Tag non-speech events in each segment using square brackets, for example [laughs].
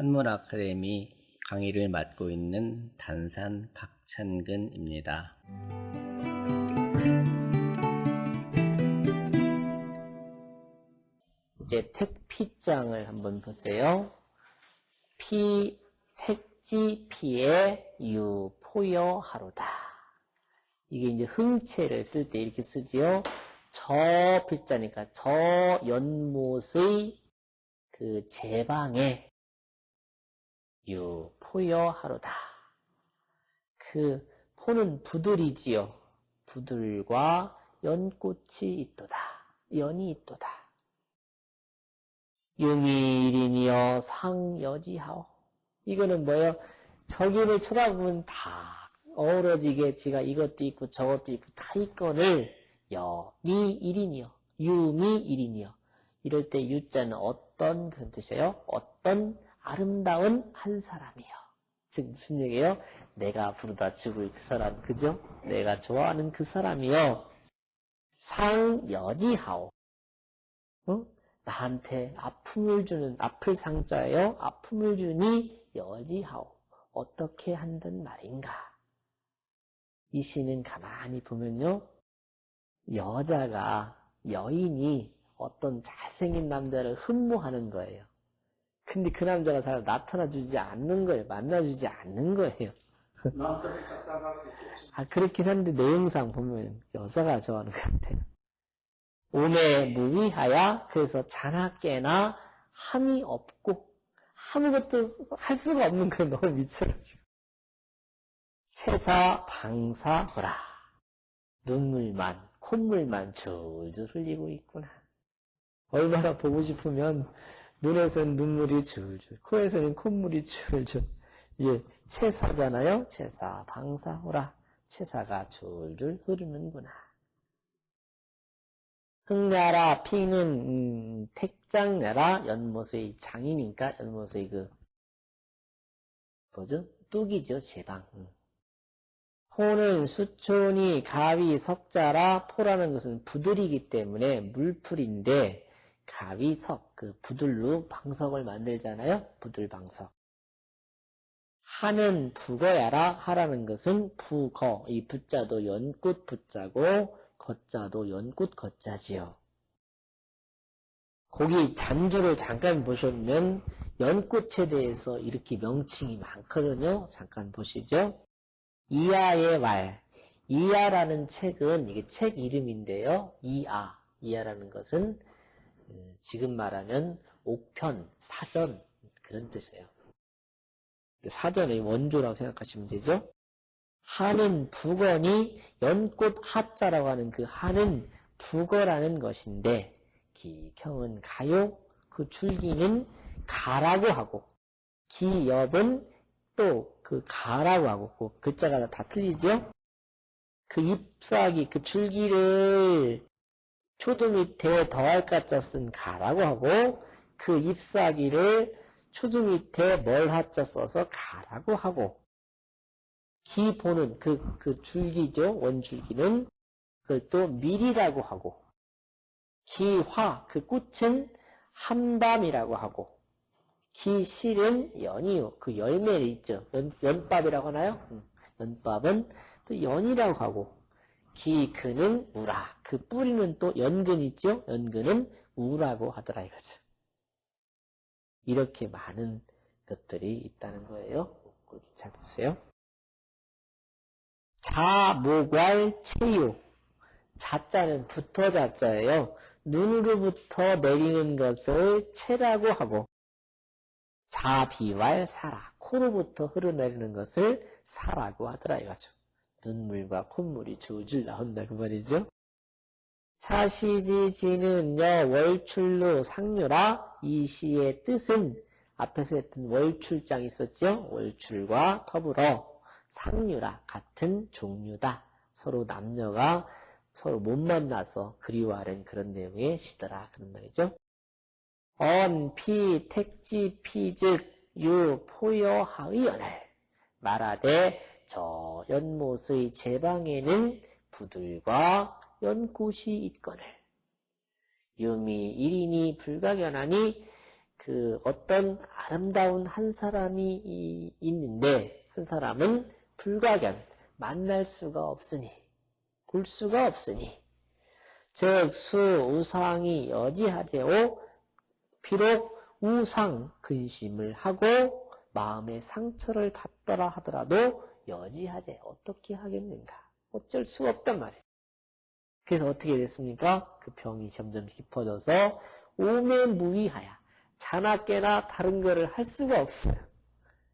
한문 아카데미 강의를 맡고 있는 단산 박찬근입니다. 이제 택피장을 한번 보세요. 피, 택지, 피의 유, 포여, 하루다. 이게 이제 흥체를 쓸 때 이렇게 쓰지요. 저 피자니까 저 연못의 그 제방에 유, 포여, 하루다. 그 포는 부들이지요. 부들과 연꽃이 있도다. 연이 있도다. 유미일이니여 상여지하오. 이거는 뭐예요? 저기를 쳐다보면 다 어우러지게 지가 이것도 있고 저것도 있고 다 있건을 여미일이니여 유미일이니여 이럴 때 유자는 어떤 그런 뜻이에요? 어떤 아름다운 한 사람이요. 즉 무슨 얘기예요? 내가 부르다 죽을 그 사람 그죠? 내가 좋아하는 그 사람이요. 상여지하오. 어? 나한테 아픔을 주는 아플 상자예요. 아픔을 주니 여지하오. 어떻게 한단 말인가? 이 시는 가만히 보면요. 여자가 여인이 어떤 잘생긴 남자를 흠모하는 거예요. 근데 그 남자가 잘 나타나주지 않는 거예요. 만나주지 않는 거예요. 남자를 작살날 수 있겠죠. 아, 그렇긴 한데 내용상 보면 여자가 좋아하는 것 같아요. 오매 무위하야 그래서 자나깨나 함이 없고 아무것도 할 수가 없는 건 너무 미쳐가지고 채사 방사허라 눈물만 콧물만 줄줄 흘리고 있구나 얼마나 보고 싶으면 눈에서는 눈물이 줄줄 코에서는 콧물이 줄줄 이게 채사잖아요 채사 방사허라 채사가 줄줄 흐르는구나 흑야라 피는 음, 택장야라 연못의 장이니까 연못의 그 뭐죠? 뚝이죠 제방. 음. 호는 수촌이 가위 석자라 포라는 것은 부들이기 때문에 물풀인데 가위 석 그 부들로 방석을 만들잖아요. 부들 방석. 하는 북어야라 하라는 것은 북어 이 부자도 연꽃 부자고 거자도 연꽃 거자지요. 거기 잔주를 잠깐 보시면 연꽃에 대해서 이렇게 명칭이 많거든요. 잠깐 보시죠. 이하의 말. 이하라는 책은 이게 책 이름인데요. 이하. 이하라는 것은 그 지금 말하면 옥편, 사전 그런 뜻이에요. 사전의 원조라고 생각하시면 되죠. 하는 북언이 연꽃 하자라고 하는 그 하는 북어라는 것인데 기경은 가요 그 줄기는 가라고 하고 기엽은 또 그 가라고 하고 그 글자가 다 틀리죠? 그 잎사귀 그 줄기를 초두 밑에 더할 가짜 쓴 가라고 하고 그 잎사귀를 초두 밑에 뭘 하자 써서 가라고 하고 기 보는 그, 그 줄기죠. 원줄기는 그걸 또 밀이라고 하고 기화 그 꽃은 함담이라고 하고 기실은 연이요. 그 열매를 있죠. 연, 연밥이라고 하나요? 음, 연밥은 또 연이라고 하고 기근은 우라. 그 뿌리는 또 연근 있죠. 연근은 우라고 하더라 이거죠. 이렇게 많은 것들이 있다는 거예요. 잘 보세요. 자 모괄 체요. 자자는 붙어 자자예요. 눈으로부터 내리는 것을 체라고 하고 자비왈 사라. 코로부터 흐르내리는 것을 사라고 하더라 이거죠. 눈물과 콧물이 줄줄 나온다 그 말이죠. 차시지지는요 월출로 상류라 이 시의 뜻은 앞에서 했던 월출장 있었죠. 월출과 더불어 상류라 같은 종류다. 서로 남녀가 서로 못 만나서 그리워하는 그런 내용의 시더라 그런 말이죠. 언, 피, 택지, 피즉, 유, 포여하의 연을 말하되 저 연못의 제방에는 부들과 연꽃이 있거늘. 유미 일인이 불가견하니 그 어떤 아름다운 한 사람이 이- 있는데 한 사람은 불가견 만날 수가 없으니 볼 수가 없으니. 즉 수 우상이 여지하제오 비록 우상 근심을 하고 마음의 상처를 받더라 하더라도 여지하제 어떻게 하겠는가 어쩔 수가 없단 말이죠. 그래서 어떻게 됐습니까? 그 병이 점점 깊어져서 오매 무위하야 자나 깨나 다른 거를 할 수가 없어요.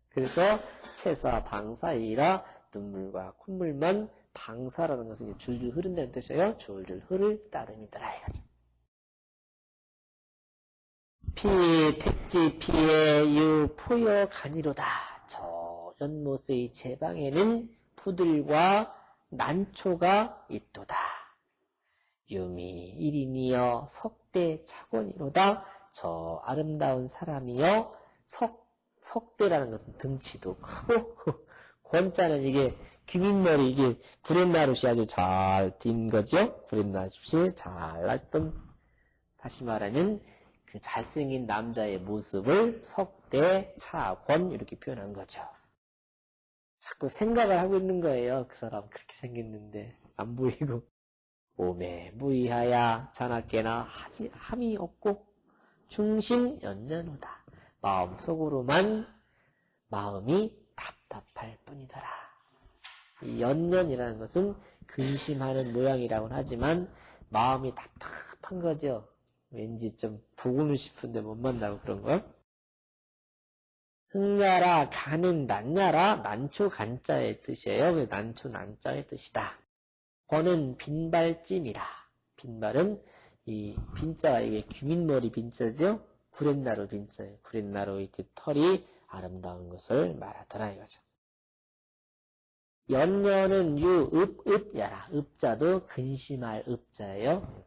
그래서 채사 방사이라 눈물과 콧물만 방사라는 것은 줄줄 흐른다는 뜻이에요. 줄줄 흐를 따름이더라 이거죠. 피 택지 피해 유 포여 간이로다. 저 연못의 제방에는 부들과 난초가 있도다. 유미 일인이여 석대 차권이로다. 저 아름다운 사람이여 석 석대라는 것은 등치도 크고 [laughs] 권자는 이게 귀민머리 이게 구렛나룻이 아주 잘띈 거죠. 구렛나룻이 잘 났던 다시 말하면 그 잘생긴 남자의 모습을 석대 차권 이렇게 표현한 거죠. 자꾸 생각을 하고 있는 거예요. 그 사람 그렇게 생겼는데 안 보이고 오매 무이하야 자나깨나 하지 함이 없고 중심 연연하다. 마음 속으로만 마음이 답답할 뿐이더라. 이 연연이라는 것은 근심하는 모양이라고는 하지만 마음이 답답한 거죠. 왠지 좀 보고는 싶은데 못 만나고 그런 거. 흥나라 가는 난나라 난초 간자의 뜻이에요. 그 난초 난자의 뜻이다. 권은 빈발찜이라. 빈발은 이 빈자가 이게 귀민머리 빈자죠. 구렛나루 빈자예요. 구렛나루 이렇게 털이 아름다운 것을 말하더라 이거죠. 연년은 유, 읍, 읍 야라. 읍자도 근심할 읍자예요.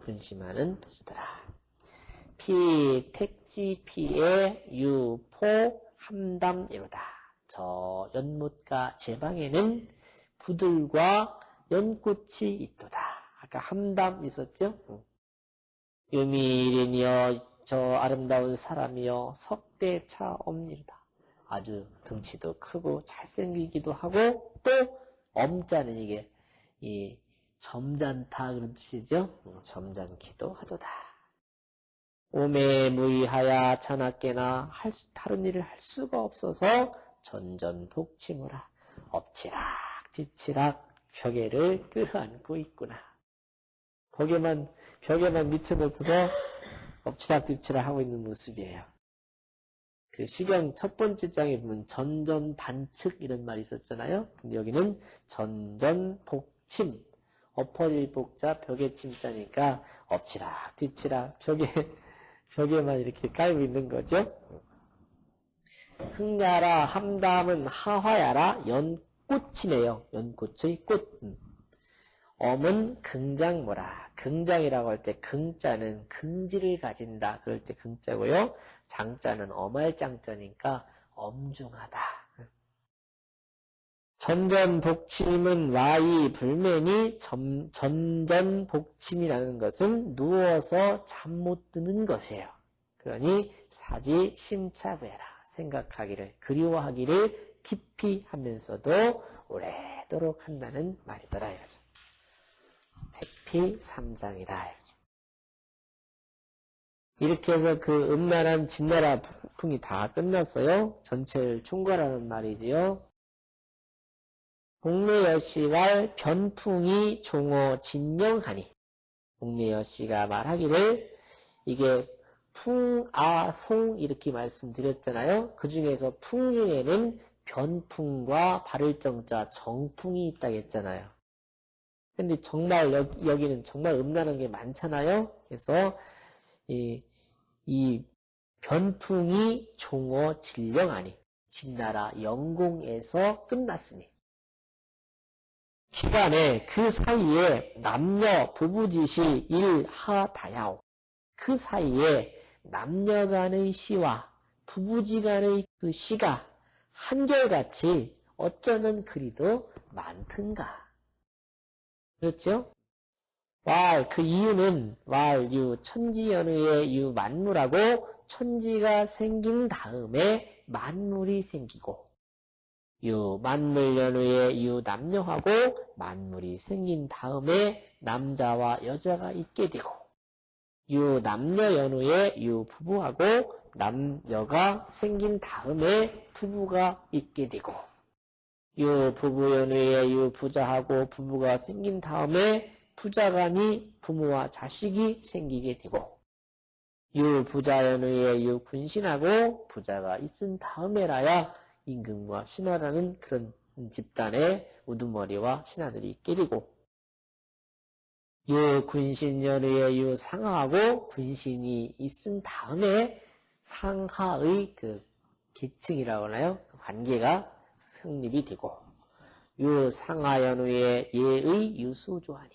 근심하는 뜻이더라. 피, 택지, 피에, 유, 포, 함담, 이로다. 저 연못가 제방에는 부들과 연꽃이 있도다. 아까 함담 있었죠? 유미린이여, 저 아름다운 사람이여, 석대차 엄니로다. 아주 등치도 크고 잘생기기도 하고 또 엄자는 이게 이 점잖다 그런 뜻이죠. 어, 점잖기도 하도다. 오매무이하야 자나깨나 할 수, 다른 일을 할 수가 없어서 전전복치무라 엎치락 뒤치락 벽에를 끌어안고 있구나. 벽에만 벽에만 미쳐놓고서 엎치락 뒤치락 하고 있는 모습이에요. 그 시경 첫 번째 장에 보면 전전 반측 이런 말이 있었잖아요. 근데 여기는 전전 복침 엎어질 복자 벽에 침자니까 엎치락 뒤치락 벽에 벽에만 이렇게 깔고 있는 거죠. 흥야라 함담은 하화야라 연꽃이네요. 연꽃의 꽃. 음. 엄은 긍장모라. 긍장이라고 할 때 긍자는 긍지를 가진다. 그럴 때 긍자고요. 장자는 엄할 장자니까 엄중하다. 전전복침은 와이 불면이 점- 전전복침이라는 것은 누워서 잠 못 드는 것이에요. 그러니 사지 심차구해라. 생각하기를 그리워하기를 깊이 하면서도 오래도록 한다는 말이더라 이거죠. 택피 3장이라 이거죠. 이렇게 해서 그 음란한 진나라 풍이 다 끝났어요. 전체를 총괄하는 말이지요. 복례여씨왈 변풍이 종어 진영하니 복례여씨가 말하기를 이게 풍아송 이렇게 말씀드렸잖아요. 그 중에서 풍 중에는 변풍과 바를 정자 정풍이 있다고 했잖아요. 근데 정말 여, 여기는 정말 음란한 게 많잖아요. 그래서 이, 이 변풍이 종어 진령하니 진나라 영공에서 끝났으니 기간에 그 사이에 남녀 부부짓이 일하다야오 그 사이에 남녀 간의 시와 부부지 간의 그 시가 한결같이 어쩌면 그리도 많든가. 그렇죠? 왈, 그 이유는 왈, 유, 천지연의의 유 만무라고 천지가 생긴 다음에 만물이 생기고 유 만물 연후에 유 남녀하고 만물이 생긴 다음에 남자와 여자가 있게 되고 유 남녀 연후에 유 부부하고 남녀가 생긴 다음에 부부가 있게 되고 유 부부 연후에 유 부자하고 부부가 생긴 다음에 부자간이 부모와 자식이 생기게 되고 유 부자 연후에 유 군신하고 부자가 있은 다음에라야 임금과 신하라는 그런 집단의 우두머리와 신하들이 있게 되고 유 군신 연후에 유 상하하고 군신이 있은 다음에 상하의 그 계층이라고 하나요? 그 관계가 성립이 되고 유 상하 연후에 예의 유소조하니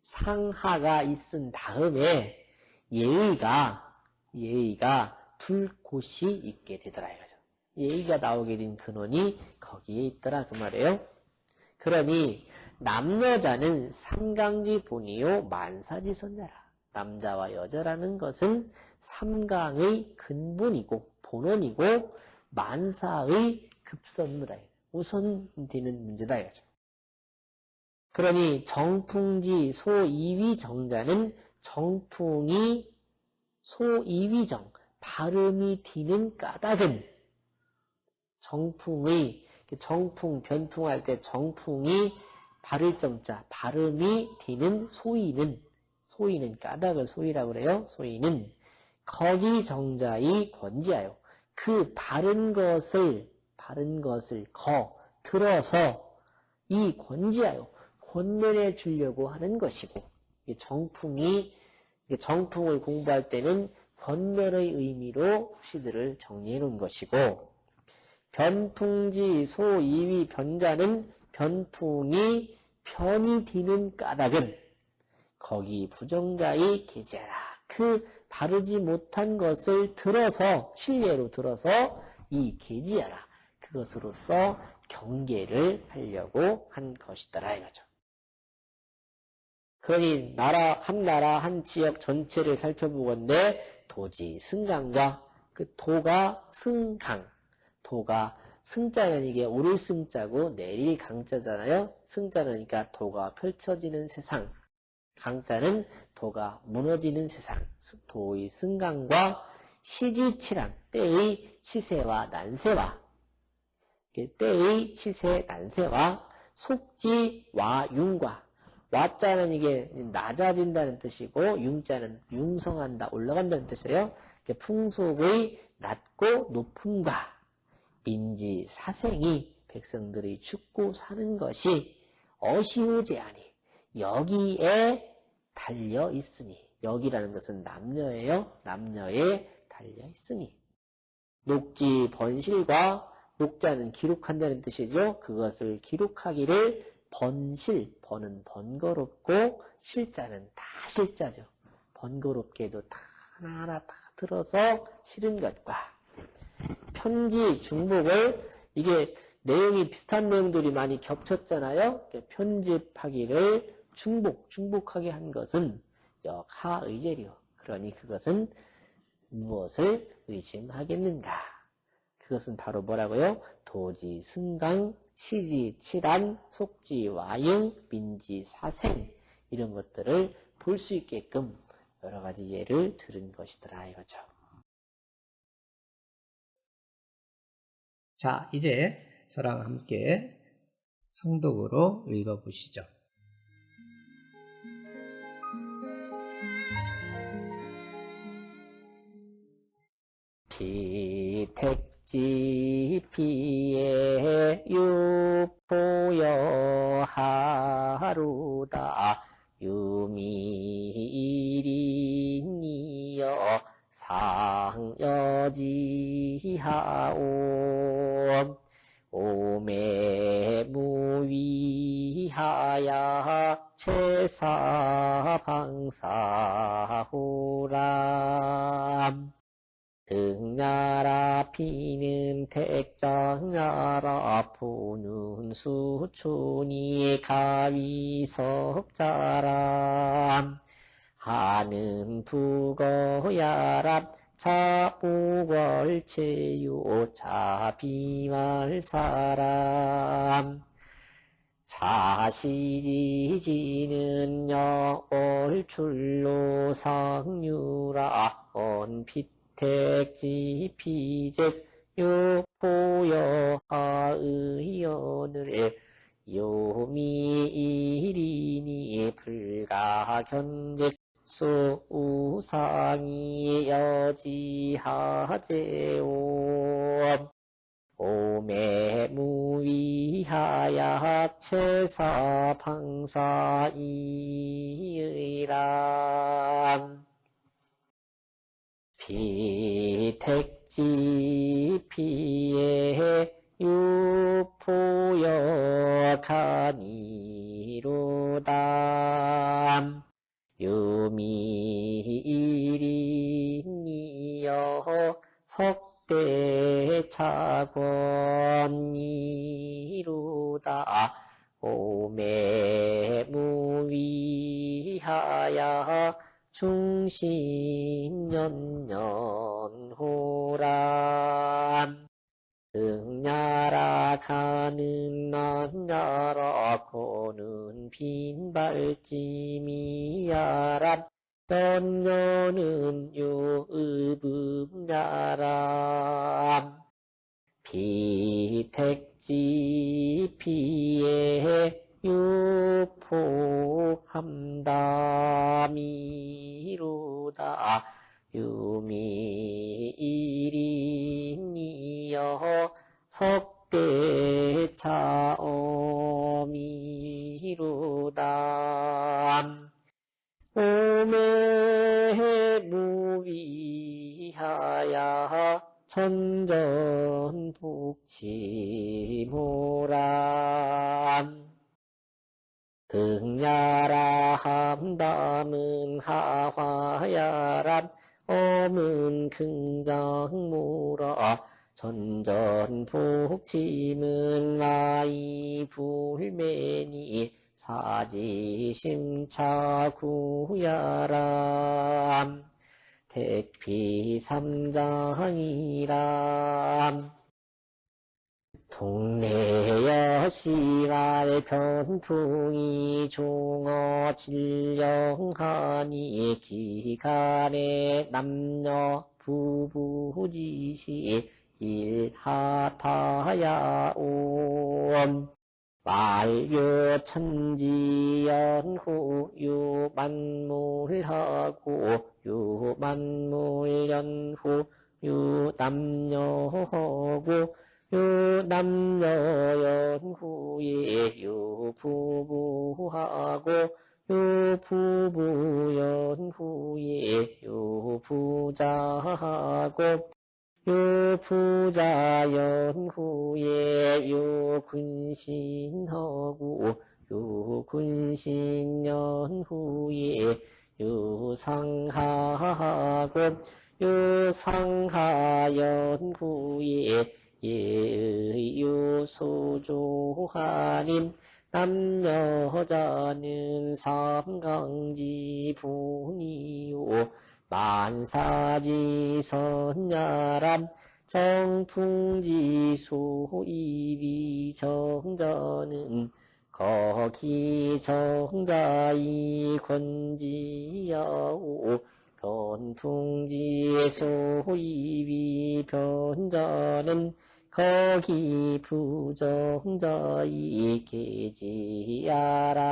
상하가 있은 다음에 예의가 예의가 둘 곳이 있게 되더라 예의가 나오게 된 근원이 거기에 있더라 그 말이에요. 그러니 남여자는 삼강지 본이요 만사지선자라. 남자와 여자라는 것은 삼강의 근본이고 본원이고 만사의 급선무다. 우선되는 문제다 이거죠. 그러니 정풍지 소이위 정자는 정풍이 소이위정 발음이 뒤는 까닭은 정풍의 정풍 변풍할 때 정풍이 발을 정자 발음이 뒤는 소이는 소이는 까닭을 소이라고 그래요. 소이는 거기 정자의 권지하여 그 바른 것을 바른 것을 거 들어서 이 권지하여 권면해 주려고 하는 것이고 정풍이 정풍을 공부할 때는 권면의 의미로 시들을 정리해 놓은 것이고 변풍지 소이위 변자는 변풍이 편이 디는 까닭은 거기 부정자의 계제라. 그 바르지 못한 것을 들어서 신뢰로 들어서 이 계지하라. 그것으로서 경계를 하려고 한 것이더라 이거죠. 그러니 나라 한 나라 한 지역 전체를 살펴보건대 도지 승강과 그 도가 승강 도가 승자는 이게 오를 승자고 내릴 강자잖아요. 승자는 그러니까 도가 펼쳐지는 세상 강자는 도가 무너지는 세상 도의 승강과 시지치랑 때의 치세와 난세와 때의 치세 난세와 속지와 융과 와자는 이게 낮아진다는 뜻이고 융자는 융성한다 올라간다는 뜻이에요. 풍속의 낮고 높음과 민지 사생이 백성들이 죽고 사는 것이 어시오제하니 여기에 달려 있으니 여기라는 것은 남녀예요. 남녀에 달려 있으니 녹지 번실과 녹자는 기록한다는 뜻이죠. 그것을 기록하기를 번실, 번은 번거롭고 실자는 다 실자죠. 번거롭게도 다 하나하나 다 들어서 실은 것과 편지, 중복을 이게 내용이 비슷한 내용들이 많이 겹쳤잖아요. 편집하기를 중복, 중복하게 한 것은 역하의제리요. 그러니 그것은 무엇을 의심하겠는가? 그것은 바로 뭐라고요? 도지, 승강, 시지, 칠안, 속지, 와영, 민지, 사생 이런 것들을 볼 수 있게끔 여러 가지 예를 들은 것이더라 이거죠. 자, 이제 저랑 함께 성독으로 읽어보시죠. 비택지 피에 유포여 하루다 유미일이니여 상여지하오 오매무위 하야 채사방사호람 등나라 피는 택장나라 포는 수촌이 가위석자람 하는 북어야랍 자오월체요 자비말 사람 자시지지는 여월출로 상유라. 언피택지 피제 요포여 하의연을. 요미 이리니 불가 견직 수우상이 여지하제오. 오매무 위하야 체사 방사 이의람 피택지 피해 유포여 가니로담 유미일이니여 석대차권이루다 오매무위하야 중심연연호람 등야라 가는 난야라 고는 빈발지미야람 연녀는 요읍음야람 비택지 피해 유포함다미로다. 유미일이니여 석대차어미로다. 오매무위하야 천전복치모람 등야라 함담은 하화야람 엄은 긍정무라 전전복침은 마이 불매니. 사지심차구야람 택피삼장이람 동네 여시발 변풍이 종어 질령하니 기간에 남녀 부부지시 일하타야온 말유 천지연후 유만물하고 유만물연후 유남녀하고 유남녀연후에 유부부하고 유부부연후에 유부자하고 유부자연후에 유군신하고 유군신연후에 유상하고 유상하연후에 예의유소조하님 남여자는 삼강지 분이요 만사지 선야람 정풍지 소이비 정자는 거기 정자이 권지야오 변풍지 소이비 변자는 거기 부정자이 계지야람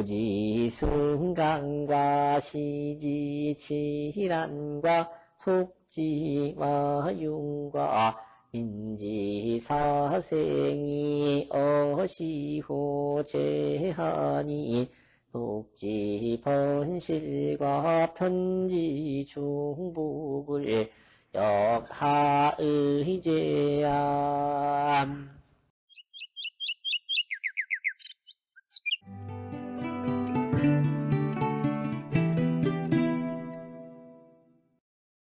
오지 승강과 시지 치란과 속지와 융과 인지사생이 어시호 제하니 녹지 번실과 편지 중복을 역하의제암